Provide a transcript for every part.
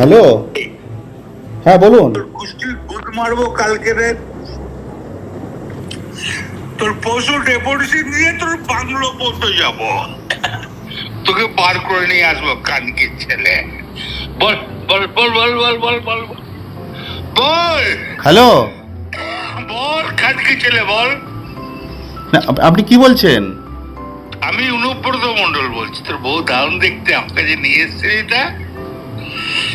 Hello? হ্যাঁ বলুন। তোর মারবো কালকে রে। তোর পশু ডেপুটেশন দিয়ে তোর বাংলো পর্যন্ত যাব। তোকে বার করে নিয়ে আসব কানকি ছেলে। বল বল বল বল বল বল বল বল। বল! হ্যালো? বল কানকি ছেলে বল। না, আপনি কি বলছেন? আমি অনুব্রত মন্ডল বলছি। তোর বউ দারুণ দেখতে আমাকে যে নিয়ে এসছে এটা।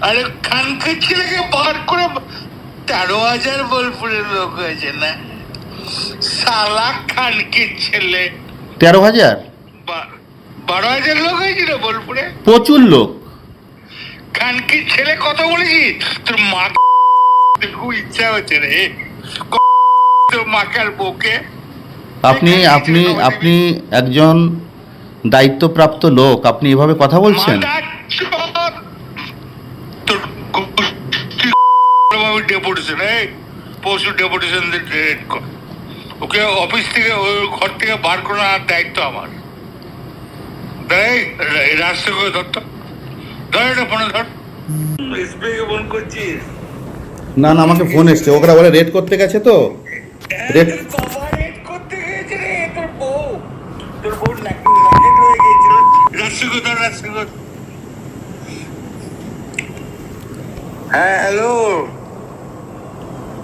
আরে খানকে ছেলেকে বার করে তেরো হাজার বোলপুরের লোক হয়েছে না? সালা খানকে ছেলে। তেরো হাজার? বারো হাজার লোক হয়েছে না বোলপুরে? প্রচুর লোক। খানকি ছেলে কথা বলেছি? তোর মা খুব ইচ্ছা হচ্ছে রে। তোর মাকে আর বউকে। আপনি আপনি আপনি একজন দায়িত্বপ্রাপ্ত লোক। আপনি এভাবে কথা বলছেন? ভাবে ডেপুটেশন এই পশু ডেপুটেশন রেড কর। ওকে অফিস থেকে ওই ঘর থেকে বার করে আনার দায়িত্ব আমার। দেখ রাস্তা করে ধর তো। ধর এটা ফোনে ধর। এসবিকে ফোন করছিস? না না আমাকে ফোন এসছে। ওরা বলে রেড করতে গেছে তো। রেড বাবা রেড করতে গিয়েছে রে তোর বউ। তোর বউ হয়ে হ্যাঁ হ্যালো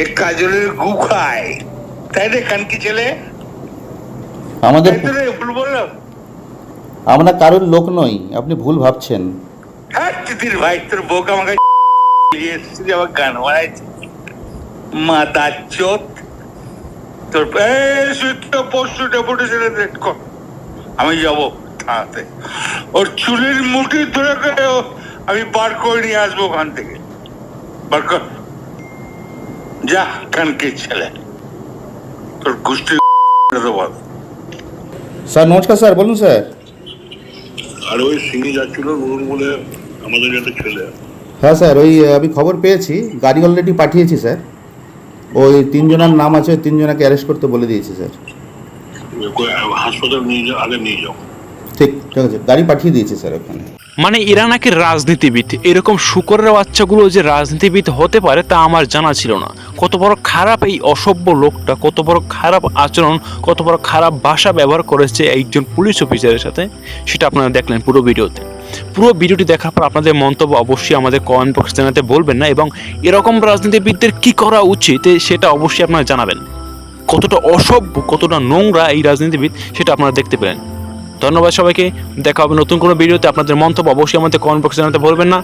এ কাজলের গু খায়। তাই রে খানকি ছেলে? আমাদের ভুল বললাম। আমরা কারোর লোক নই আপনি ভুল ভাবছেন। হ্যাঁ ভাই তোর বউকে আমাকে এসেছে আমার গান বানাইছে মাতা চোত। তোর পরশু ডেপুটেশনে রেট কর। আমি যাব থানাতে। ওর চুলের মুঠি ধরে আমি বার করে নিয়ে আসব ওখান থেকে। বার কর। যা কানকে ছেলে। তোর বল স্যার নমস্কার স্যার বলুন স্যার। আর ওই সিঙ্গি যাচ্ছিল নুরুল বলে আমাদের একটা ছেলে হ্যাঁ স্যার ওই আমি খবর পেয়েছি গাড়ি অলরেডি পাঠিয়েছি স্যার। ওই তিনজনের নাম আছে ওই তিনজনকে অ্যারেস্ট করতে বলে দিয়েছি স্যার। হাসপাতাল নিয়ে যাও আগে নিয়ে যাও। ঠিক ঠিক আছে গাড়ি পাঠিয়ে দিয়েছি স্যার ওখানে। মানে এরা নাকি রাজনীতিবিদ। এরকম শুকরের বাচ্চাগুলো যে রাজনীতিবিদ হতে পারে তা আমার জানা ছিল না। কত বড় খারাপ এই অসভ্য লোকটা, কত বড় খারাপ আচরণ, কত বড় খারাপ ভাষা ব্যবহার করেছে একজন পুলিশ অফিসারের সাথে, সেটা আপনারা দেখলেন পুরো ভিডিওতে। পুরো ভিডিওটি দেখার পর আপনাদের মন্তব্য অবশ্যই আমাদের কমেন্ট বক্স জানাতে বলবেন না এবং এরকম রাজনীতিবিদদের কি করা উচিত, সেটা অবশ্যই আপনারা জানাবেন। কতটা অসভ্য, কতটা নোংরা এই রাজনীতিবিদ, সেটা আপনারা দেখতে পেলেন। ধন্যবাদ সবাইকে। দেখা হবে নতুন কোনো ভিডিওতে। আপনাদের মন্তব্য অবশ্যই আমাদের কমেন্ট বক্সে জানাতে ভুলবেন না।